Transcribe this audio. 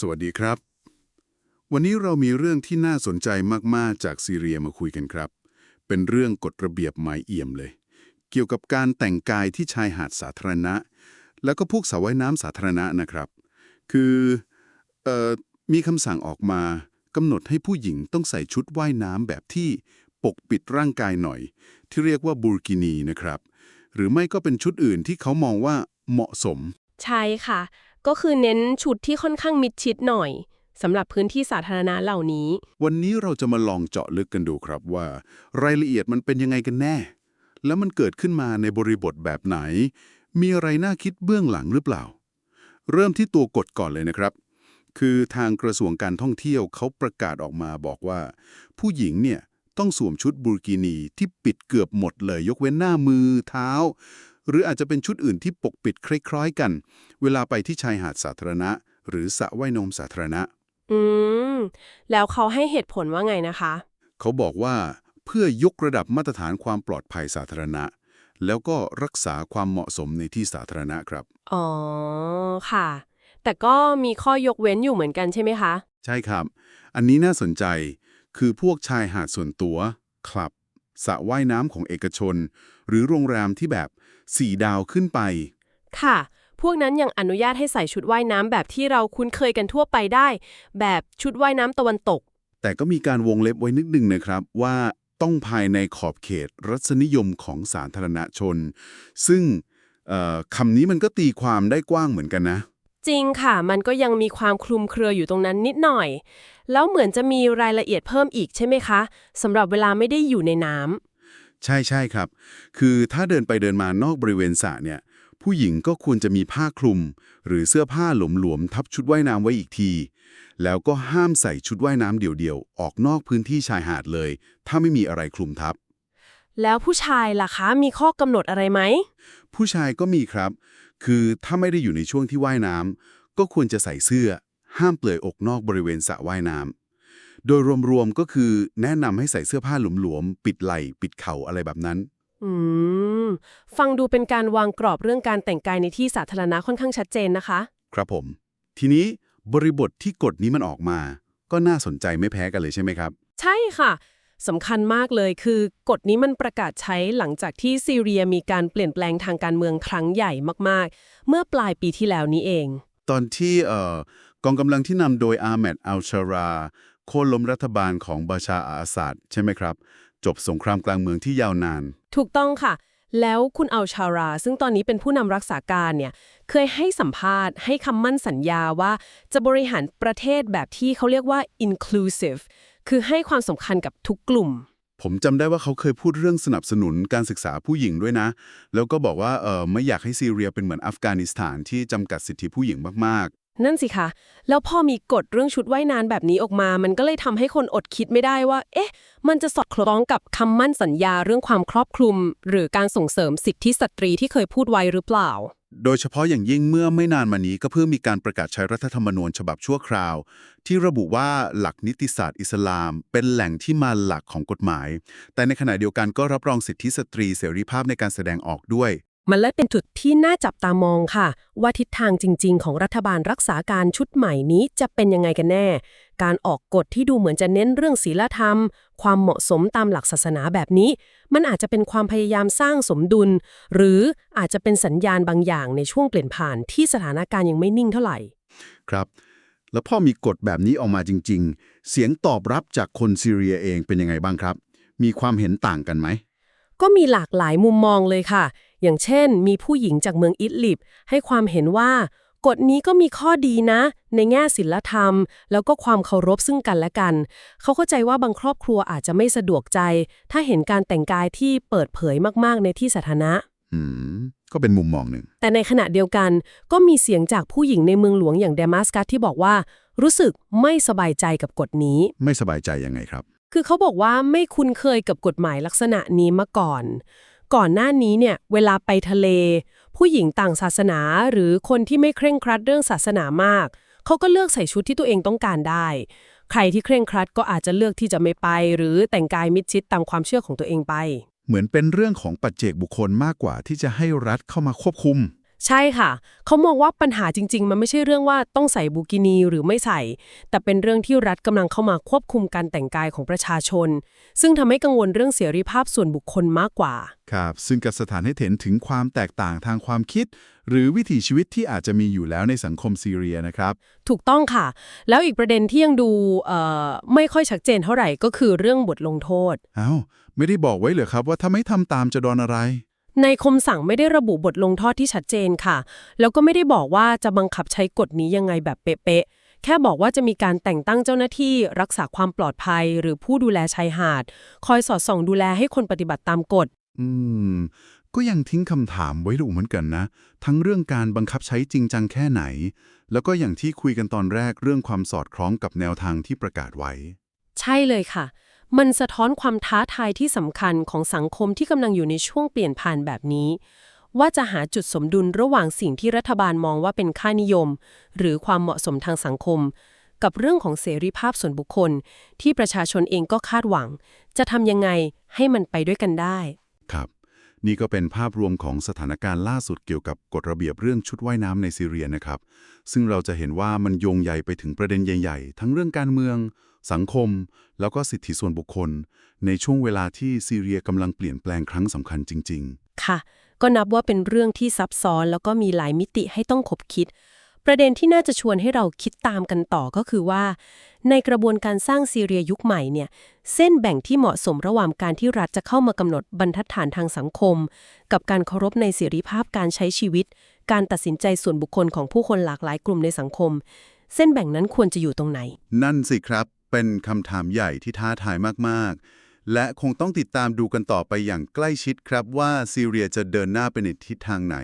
สวัสดีครับ วันนี้เรามีเรื่องที่น่าสนใจมาก ๆ จากซีเรียมาคุยกันครับ เป็นเรื่องกฎระเบียบหมายเอี่ยมเลย เกี่ยวกับการแต่งกายที่ชายหาดสาธารณะ แล้วก็พวกสระว่ายน้ำสาธารณะนะครับ คือออมีคำสั่งออกมากำหนดให้ผู้หญิงต้องใส่ชุดว่ายน้ำแบบที่ปกปิดร่างกายหน่อย ที่เรียกว่าบูรกินีนะครับ หรือไม่ก็เป็นชุดอื่นที่เขามองว่าเหมาะสม ใช่ค่ะ ก็คือเน้นชุดที่ค่อนข้างมิดชิดหน่อยสำหรับพื้นที่สาธารณะเหล่านี้ วันนี้เราจะมาลองเจาะลึกกันดูครับว่า รายละเอียดมันเป็นยังไงกันแน่ แล้วมันเกิดขึ้นมาในบริบทแบบไหน มีอะไรน่าคิดเบื้องหลังหรือเปล่า เริ่มที่ตัวกฎก่อนเลยนะครับ คือทางกระทรวงการท่องเที่ยวเขาประกาศออกมาบอกว่า ผู้หญิงเนี่ยต้องสวมชุดบูรกินีที่ปิดเกือบหมดเลย ยกเว้นหน้ามือเท้า หรืออาจจะเป็นชุดอื่นที่ปกปิดคล้ายๆกัน เวลาไปที่ชายหาดสาธารณะ หรือสระว่ายน้ำสาธารณะ อืม แล้วเขาให้เหตุผลว่าไงนะคะ เขาบอกว่าเพื่อยกระดับมาตรฐานความปลอดภัยสาธารณะ แล้วก็รักษาความเหมาะสมในที่สาธารณะครับ อ๋อ ค่ะ แต่ก็มีข้อยกเว้นอยู่เหมือนกันใช่ไหมคะ ใช่ครับ อันนี้น่าสนใจ คือพวกชายหาดส่วนตัว คลับ สระว่ายน้ำของเอกชน หรือโรงแรมที่แบบ4ดาวขึ้นไป ค่ะ พวกนั้นยังอนุญาตให้ใส่ชุดว่ายน้ำแบบที่เราคุ้นเคยกันทั่วไปได้ แบบชุดว่ายน้ำตะวันตก แต่ก็มีการวงเล็บไว้นิดนึงนะครับว่าต้องภายในขอบเขตรัศนิยมของสาธารณชน ซึ่งเอ่อคำนี้มันก็ตีความได้กว้างเหมือนกันนะ จริงค่ะ มันก็ยังมีความคลุมเครืออยู่ตรงนั้นนิดหน่อย แล้วเหมือนจะมีรายละเอียดเพิ่มอีกใช่ไหมคะสำหรับเวลาไม่ได้อยู่ในน้ำใช่ใช่ครับ คือถ้าเดินไปเดินมานอกบริเวณสระเนี่ย ผู้หญิงก็ควรจะมีผ้าคลุม หรือเสื้อผ้าหลวมๆทับชุดว่ายน้ำไว้อีกที แล้วก็ห้ามใส่ชุดว่ายน้ำเดี่ยวๆออกนอกพื้นที่ชายหาดเลย ถ้าไม่มีอะไรคลุมทับแล้วผู้ชายล่ะคะ มีข้อกำหนดอะไรไหม ผู้ชายก็มีครับ คือถ้าไม่ได้อยู่ในช่วงที่ว่ายน้ำก็ควรจะใส่เสื้อ ห้ามเปลือยอกนอกบริเวณสระว่ายน้ำโดยรวมๆก็คือแนะนำให้ใส่เสื้อผ้าหลวมๆปิดไหล่ปิดเข่าอะไรแบบนั้น อืม ฟังดูเป็นการวางกรอบเรื่องการแต่งกายในที่สาธารณะค่อนข้างชัดเจนนะคะ ครับผม ทีนี้บริบทที่กฎนี้มันออกมา ก็น่าสนใจไม่แพ้กันเลยใช่ไหมครับ ใช่ค่ะ สำคัญมากเลยคือกฎนี้มันประกาศใช้หลังจากที่ซีเรียมีการเปลี่ยนแปลงทางการเมืองครั้งใหญ่มากๆ เมื่อปลายปีที่แล้วนี้เอง ตอนที่เอ่อกองกำลังที่นำโดยอาห์เมดอัลชาราโค่นล้มรัฐบาลของบาชาอาอาสัดใช่ไหมครับ จบสงครามกลางเมืองที่ยาวนาน ถูกต้องค่ะ แล้วคุณอัลชารา ซึ่งตอนนี้เป็นผู้นำรักษาการเนี่ยเคยให้สัมภาษณ์ ให้คำมั่นสัญญาว่าจะบริหารประเทศแบบที่เขาเรียกว่า inclusive คือให้ความสำคัญกับทุกกลุ่ม ผมจำได้ว่าเขาเคยพูดเรื่องสนับสนุนการศึกษาผู้หญิงด้วยนะ แล้วก็บอกว่าเออไม่อยากให้ซีเรียเป็นเหมือนอัฟกานิสถานที่จำกัดสิทธิผู้หญิงมากนั่นสิคะ แล้วพอมีกฎเรื่องชุดว่ายน้ำแบบนี้ออกมา มันก็เลยทำให้คนอดคิดไม่ได้ว่า เอ๊ะ มันจะสอดคล้องกับคำมั่นสัญญาเรื่องความครอบคลุม หรือการส่งเสริมสิทธิสตรีที่เคยพูดไว้หรือเปล่าๆ โดยเฉพาะอย่างยิ่งเมื่อไม่นานมานี้ก็เพิ่งมีการประกาศใช้รัฐธรรมนูญฉบับชั่วคราว ที่ระบุว่าหลักนิติศาสตร์อิสลาม เป็นแหล่งที่มาหลักของกฎหมาย แต่ในขณะเดียวกันก็รับรองสิทธิสตรีเสรีภาพในการแสดงออกด้วย มันเลยเป็นจุดที่น่าจับตามองค่ะ ว่าทิศทางจริง ๆ ของรัฐบาลรักษาการชุดใหม่นี้จะเป็นยังไงกันแน่ การออกกฎที่ดูเหมือนจะเน้นเรื่องศีลธรรม ความเหมาะสมตามหลักศาสนาแบบนี้ มันอาจจะเป็นความพยายามสร้างสมดุล หรืออาจจะเป็นสัญญาณบางอย่างในช่วงเปลี่ยนผ่านที่สถานการณ์ยังไม่นิ่งเท่าไหร่ ครับ แล้วพอมีกฎแบบนี้ออกมาจริง ๆ เสียงตอบรับจากคนซีเรียเองเป็นยังไงบ้างครับ มีความเห็นต่างกันไหมก็มีหลากหลายมุมมองเลยค่ะ อย่างเช่น มีผู้หญิงจากเมืองอิดลิบให้ความเห็นว่ากฎนี้ก็มีข้อดีนะ ในแง่ศิลธรรม แล้วก็ความเคารพซึ่งกันและกัน เขาเข้าใจว่าบางครอบครัวอาจจะไม่สะดวกใจ ถ้าเห็นการแต่งกายที่เปิดเผยมากๆในที่สาธารณะอืมก็เป็นมุมมองหนึ่ง แต่ในขณะเดียวกันก็มีเสียงจากผู้หญิงในเมืองหลวงอย่างเดมัสกัสที่บอกว่า รู้สึกไม่สบายใจกับกฎนี้ ไม่สบายใจยังไงครับ คือเขาบอกว่าไม่คุ้นเคยกับกฎหมายลักษณะนี้มาก่อน ก่อนหน้านี้เนี่ยเวลาไปทะเล ผู้หญิงต่างศาสนาหรือคนที่ไม่เคร่งครัดเรื่องศาสนามาก เขาก็เลือกใส่ชุดที่ตัวเองต้องการได้ ใครที่เคร่งครัดก็อาจจะเลือกที่จะไม่ไป หรือแต่งกายมิดชิดตามความเชื่อของตัวเองไป เหมือนเป็นเรื่องของปัจเจกบุคคลมากกว่าที่จะให้รัฐเข้ามาควบคุม ใช่ค่ะ เขามองว่าปัญหาจริง ๆ มันไม่ใช่เรื่องว่าต้องใส่บูกินีหรือไม่ใส่ แต่เป็นเรื่องที่รัฐกำลังเข้ามาควบคุมการแต่งกายของประชาชน ซึ่งทำให้กังวลเรื่องเสรีภาพส่วนบุคคลมากกว่า ครับ ซึ่งก็สถานให้เห็นถึงความแตกต่างทางความคิด หรือวิถีชีวิตที่อาจจะมีอยู่แล้วในสังคมซีเรียนะครับ ถูกต้องค่ะ แล้วอีกประเด็นที่ยังดูเอ่อไม่ค่อยชัดเจนเท่าไหร่ก็คือเรื่องบทลงโทษ เอ้า ไม่ได้บอกไว้เหรอครับว่าถ้าไม่ทำตามจะโดนอะไร ในคมสั่งไม่ได้ระบุบทลงโทษที่ชัดเจนค่ะ แล้วก็ไม่ได้บอกว่าจะบังคับใช้กฎนี้ยังไงแบบเป๊ะๆ แค่บอกว่าจะมีการแต่งตั้งเจ้าหน้าที่ รักษาความปลอดภัย หรือผู้ดูแลชายหาด คอยสอดส่องดูแลให้คนปฏิบัติตามกฎ อืม ก็ยังทิ้งคำถามไว้ดูเหมือนกันนะ ทั้งเรื่องการบังคับใช้จริงจังแค่ไหน แล้วก็อย่างที่คุยกันตอนแรกเรื่องความสอดคล้องกับแนวทางที่ประกาศไว้ ใช่เลยค่ะ มันสะท้อนความท้าทายที่สำคัญของสังคมที่กำลังอยู่ในช่วงเปลี่ยนผ่านแบบนี้ ว่าจะหาจุดสมดุลระหว่างสิ่งที่รัฐบาลมองว่าเป็นค่านิยม หรือความเหมาะสมทางสังคม กับเรื่องของเสรีภาพส่วนบุคคล ที่ประชาชนเองก็คาดหวัง จะทำยังไงให้มันไปด้วยกันได้ ครับ นี่ก็เป็นภาพรวมของสถานการณ์ล่าสุดเกี่ยวกับกฎระเบียบเรื่องชุดว่ายน้ำในซีเรียนะครับ ซึ่งเราจะเห็นว่ามันโยงใหญ่ไปถึงประเด็นใหญ่ ๆ ทั้งเรื่องการเมือง สังคม แล้วก็สิทธิส่วนบุคคล ในช่วงเวลาที่ซีเรียกำลังเปลี่ยนแปลงครั้งสำคัญจริงค่ะ ก็นับว่าเป็นเรื่องที่ซับซ้อนแล้วก็มีหลายมิติให้ต้องขบคิด ประเด็นที่น่าจะชวนให้เราคิดตามกันต่อก็คือว่า ในกระบวนการสร้างซีเรียยุคใหม่เนี่ย เส้นแบ่งที่เหมาะสมระหว่างการที่รัฐจะเข้ามากำหนดบรรทัดฐานทางสังคม กับการเคารพในเสรีภาพการใช้ชีวิต การตัดสินใจส่วนบุคคลของผู้คนหลากหลายกลุ่มในสังคม เส้นแบ่งนั้นควรจะอยู่ตรงไหนๆนั่นสิครับ เป็นคำถามใหญ่ที่ท้าทายมาก ๆ และคงต้องติดตามดูกันต่อไปอย่างใกล้ชิดครับว่าซีเรียจะเดินหน้าไปในทิศทางไหน